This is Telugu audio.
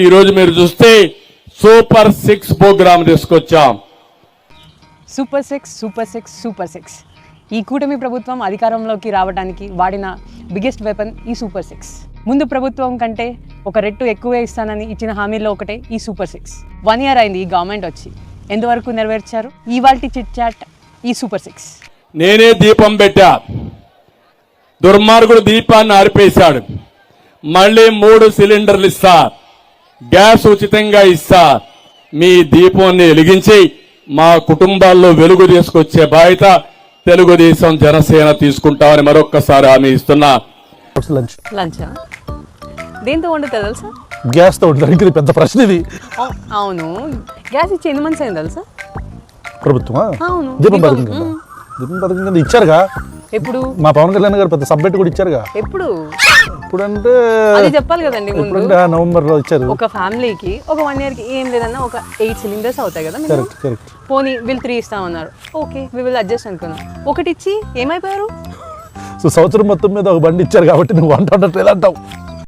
ఈ రోజు మీరు చూస్తే సూపర్ సిక్స్ ప్రోగ్రామ్ తీసుకొచ్చాం. Super six super six super six. ఈ కూటమి ప్రభుత్వం అధికారంలోకి రావడానికి వాడిన బిగ్గెస్ట్ వెపన్ ఈ సూపర్ సిక్స్. ముందు ప్రభుత్వం కంటే ఒక రెట్టు ఎక్కువే ఇస్తానని ఇచ్చిన హామీలో ఒకటే ఈ సూపర్ సిక్స్. వన్ ఇయర్ అయింది ఈ గవర్నమెంట్ వచ్చి. ఎంతవరకు నెరవేర్చారు? ఇవాల్టి చిట్ చాట్ ఈ సూపర్ సిక్స్. నేనే దీపం పెట్టా. దుర్మార్గుడు దీపాన్ని ఆరిపేశాడు. మళ్ళీ మూడు సిలిండర్లు ఇస్తా. గ్యాస్ ఉచితంగా ఇస్తా. మీ దీపాన్ని వెలిగించి మా కుటుంబాల్లో వెలుగు తీసుకొచ్చే బాధ్యత తెలుగుదేశం జనసేన తీసుకుంటామని మరొక్కసారి హామీ ఇస్తున్నా. దేంతో తెలుసా? గ్యాస్తో ఉంటారు ఇది పెద్ద ప్రశ్న ఇది. అవు- అవును. గ్యాస్ ఇచ్చి ఎన్ని మంత్స్ అయింది తెలుసా? ప్రభుత్వమా? అవును. దీపం పథకం కింద. దీపం పథకం కింద ఇచ్చారుగా? ఎప్పుడు? మా పవన్ కళ్యాణ్ గారు పెద్ద సబ్జెక్ట్ కూడా ఇచ్చారుగా? ఎప్పుడు? ఇప్పుడంటే అది చెప్పాలి కదండి ఇప్పుడంటే నవంబర్లో ఇచ్చారు ఒక ఫ్యామిలీకి ఒక వన్ ఇయర్కి ఏం లేదన్నా ఒక ఎయిట్ సిలిండర్స్ అవుతాయి కదా? కరెక్ట్ కరెక్ట్ పోనీ వీళ్ళు త్రీ ఇస్తామన్నారు. ఓకే వి విల్ అడ్జస్ట్ అనుకున్నాం. ఒకటి ఇచ్చి ఏమైపోయారు? సో సంవత్సరం మొత్తం మీద ఒక బండి ఇచ్చారు కాబట్టి నువ్వు వంట వండట్లేదు అంటావు.